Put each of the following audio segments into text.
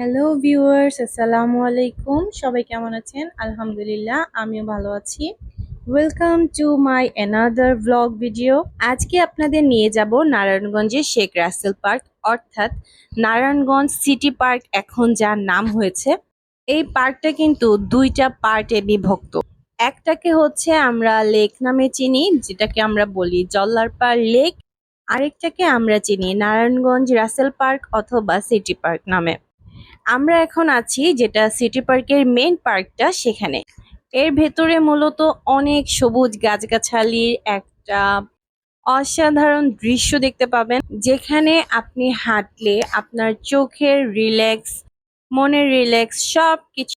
Hello viewers আসসালামু আলাইকুম সবাই কেমন আছেন? আলহামদুলিল্লাহ, আমিও ভালো আছি। Welcome to my another vlog video আজকে আপনাদের নিয়ে যাব নারায়ণগঞ্জের শেখ রাসেল পার্ক, অর্থাৎ নারায়ণগঞ্জ সিটি পার্ক, এখন যার নাম হয়েছে। এই পার্কটা কিন্তু দুইটা পার্টে বিভক্ত। একটাকে হচ্ছে আমরা লেক নামে চিনি, যেটাকে আমরা বলি জল্লারপাড় লেক। আরেকটাকে আমরা চিনি নারায়ণগঞ্জ রাসেল পার্ক অথবা সিটি পার্ক নামে। আমরা এখন আছি যেটা সিটি পার্কের মেইন পার্কটা সেখানে। এর ভেতরে মূলত অনেক সবুজ গাছগাছালির একটা অসাধারণ দৃশ্য দেখতে পাবেন, যেখানে আপনি হাঁটলে আপনার চোখের রিল্যাক্স, মনের রিল্যাক্স সব কিছু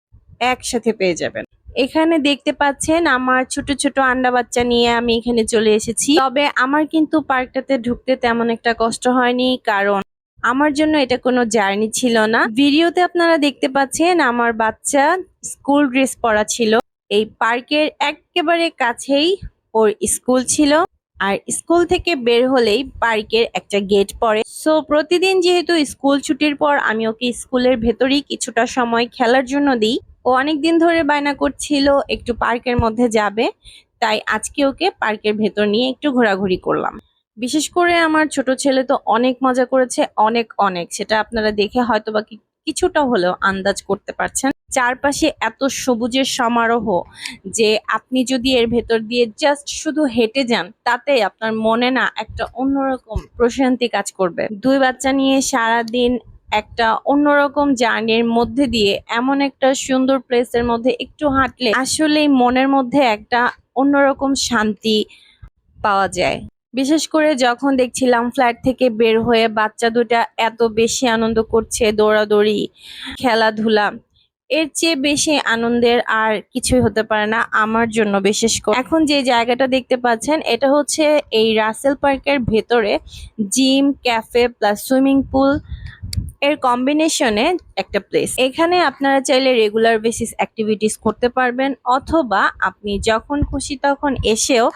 একসাথে পেয়ে যাবেন। এখানে দেখতে পাচ্ছেন আমার ছোট ছোট আন্ডা বাচ্চা নিয়ে আমি এখানে চলে এসেছি। তবে আমার কিন্তু পার্কটাতে ঢুকতে তেমন একটা কষ্ট হয়নি, কারণ আমার জন্য এটা কোনো জার্নি ছিল না। ভিডিওতে আপনারা দেখতে পাচ্ছেন আমার বাচ্চা স্কুল ড্রেস পরা ছিল। এই পার্কের একেবারে কাছেই ওর স্কুল ছিল। আর স্কুল থেকে বের হলেই পার্কের একটা গেট পড়ে। সো প্রতিদিন যেহেতু স্কুল ছুটির পর আমি ওকে স্কুলের ভেতরেই কিছুটা সময় খেলার জন্য দিই। ও অনেক দিন ধরে বায়না করছিল, একটু পার্কের মধ্যে যাবে। তাই আজকে ওকে পার্কের ভেতর নিয়ে একটু ঘোরাঘুরি করলাম। বিশেষ করে আমার ছোট ছেলে তো অনেক মজা করেছে, অনেক অনেক। সেটা আপনারা দেখে হয়তো বা কিছুটা হলেও আন্দাজ করতে পারছেন। চারপাশে এত সবুজের সমারোহ যে আপনি যদি এর ভেতর দিয়ে জাস্ট শুধু হেঁটে যান, তাতে আপনার মনে না একটা অন্যরকম প্রশান্তি কাজ করবে। দুই বাচ্চা নিয়ে সারা দিন একটা অন্যরকম জার্নির মধ্যে দিয়ে এমন একটা সুন্দর প্লেসের মধ্যে একটু হাঁটলে আসলেই মনের মধ্যে একটা অন্যরকম শান্তি পাওয়া যায়। বিশেষ করে যখন দেখছিলাম ফ্ল্যাট থেকে বের হয়ে বাচ্চা দুটা এত বেশি আনন্দ করছে দৌড়াদৌড়ি, খেলাধুলা, এর চেয়ে বেশি আনন্দের আর কিছুই হতে পারে না আমার জন্য বিশেষ করে। এখন যে জায়গাটা দেখতে পাচ্ছেন, এটা হচ্ছে এই রাসেল পার্কের ভেতরে gym cafe plus swimming pool এর কম্বিনেশনে একটা প্লেস এখানে আপনারা চাইলে রেগুলার বেসিস অ্যাক্টিভিটিস করতে পারবেন, অথবা আপনি যখন খুশি তখন এসেও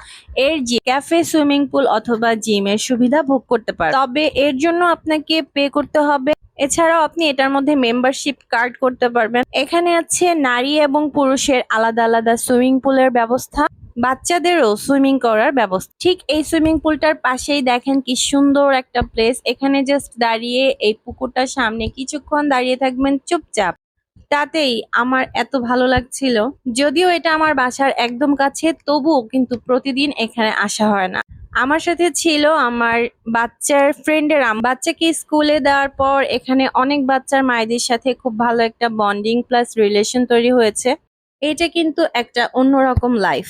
এর ক্যাফে সুইমিং পুল অথবা জিমের সুবিধা ভোগ করতে পারেন তবে এর জন্য আপনাকে পে করতে হবে। এছাড়াও আপনি এটার মধ্যে মেম্বারশিপ কার্ড করতে পারবেন। এখানে আছে নারী এবং পুরুষের আলাদা আলাদা সুইমিং পুলের ব্যবস্থা। বাচ্চাদেরও সুইমিং করার ব্যবস্থা। ঠিক এই সুইমিং পুলটার পাশেই দেখেন কি সুন্দর একটা প্লেস এখানে জাস্ট দাঁড়িয়ে এই পুকুরটার সামনে কিছুক্ষণ দাঁড়িয়ে থাকবেন চুপচাপ। তাতেই আমার এত ভালো লাগছিল। যদিও এটা আমার বাসার একদম কাছে, তবুও কিন্তু প্রতিদিন এখানে আসা হয় না। আমার সাথে ছিল আমার বাচ্চার ফ্রেন্ডের বাচ্চাকে স্কুলে দেওয়ার পর এখানে অনেক বাচ্চার মায়েদের সাথে খুব ভালো একটা বন্ডিং প্লাস রিলেশন তৈরি হয়েছে। এটা কিন্তু একটা অন্যরকম লাইফ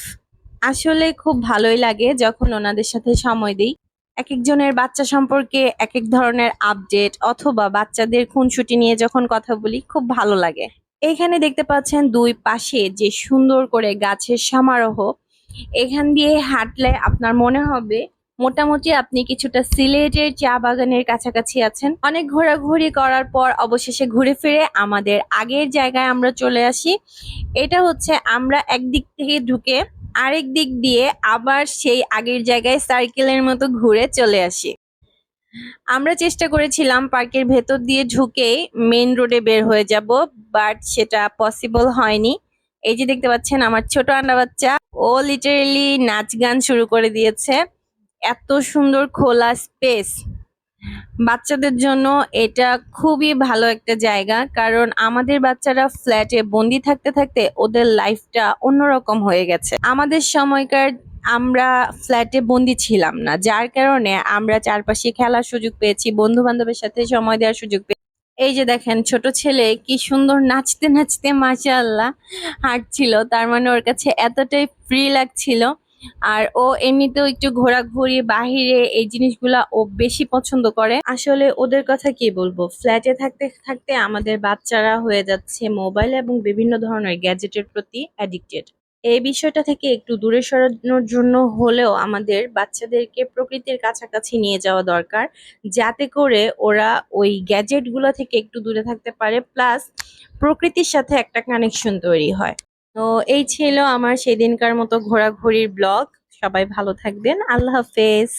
আসলে খুব ভালোই লাগে যখন ওনাদের সাথে সময় দিই। এক একজনের বাচ্চা সম্পর্কে এক এক ধরনের আপডেট অথবা বাচ্চাদের খুনসুটি নিয়ে যখন কথা বলি, খুব ভালো লাগে। এখানে দেখতে পাচ্ছেন দুই পাশে যে সুন্দর করে গাছের সমারোহ। এখান দিয়ে হাঁটলে আপনার মনে হবে মোটামুটি আপনি কিছুটা সিলেটের চা বাগানের কাছাকাছি আছেন। অনেক ঘোরাঘুরি করার পর অবশেষে ঘুরে ফিরে আমাদের আগের জায়গায় আমরা চলে আসি। এটা হচ্ছে আমরা একদিক থেকে ঢুকে আরেক দিক দিয়ে আবার সেই আগের জায়গায় সার্কেলের মতো ঘুরে চলে আসি। আমরা চেষ্টা করেছিলাম পার্কের ভেতর দিয়ে ঢুকেই মেন রোডে বের হয়ে যাব বাট সেটা পসিবল হয়নি। এই যে দেখতে পাচ্ছেন, আমার ছোট আন্ডা বাচ্চা, ও লিটারেলি নাচ গান শুরু করে দিয়েছে। এত সুন্দর খোলা স্পেস বাচ্চাদের জন্য এটা খুবই ভালো একটা জায়গা, কারণ আমাদের বাচ্চারা ফ্ল্যাটে বন্দি থাকতে থাকতে ওদের লাইফটা অন্যরকম হয়ে গেছে। আমাদের সময়কার আমরা ফ্ল্যাটে বন্দি ছিলাম না, যার কারণে আমরা চারপাশে খেলার সুযোগ পেয়েছি বন্ধু বান্ধবের সাথে সময় দেওয়ার সুযোগ পেয়েছি এই যে দেখেন, ছোট ছেলে কি সুন্দর নাচতে নাচতে মাশাআল্লাহ হাঁটছিল, তার মানে ওর কাছে এতটাই ফ্রি লাগছিল। আর ও এমনিতেও একটু ঘোরাঘুরি, বাহিরে এই জিনিসগুলা ও বেশি পছন্দ করে। আসলে ওদের কথা কি বলব? ফ্ল্যাটে থাকতে থাকতে আমাদের বাচ্চারা হয়ে যাচ্ছে মোবাইল এবং বিভিন্ন ধরনের গ্যাজেটের প্রতি অ্যাডিক্টেড এই বিষয়টা থেকে একটু দূরে সরানোর জন্য হলেও আমাদের বাচ্চাদেরকে প্রকৃতির কাছাকাছি নিয়ে যাওয়া দরকার, যাতে করে ওরা ওই গ্যাজেটগুলো থেকে একটু দূরে থাকতে পারে প্লাস প্রকৃতির সাথে একটা কানেকশন তৈরি হয়। তো এই ছিল আমার সেদিনকার মতো ঘোরাঘুরির ব্লগ। সবাই ভালো থাকবেন। আল্লাহ হাফেজ।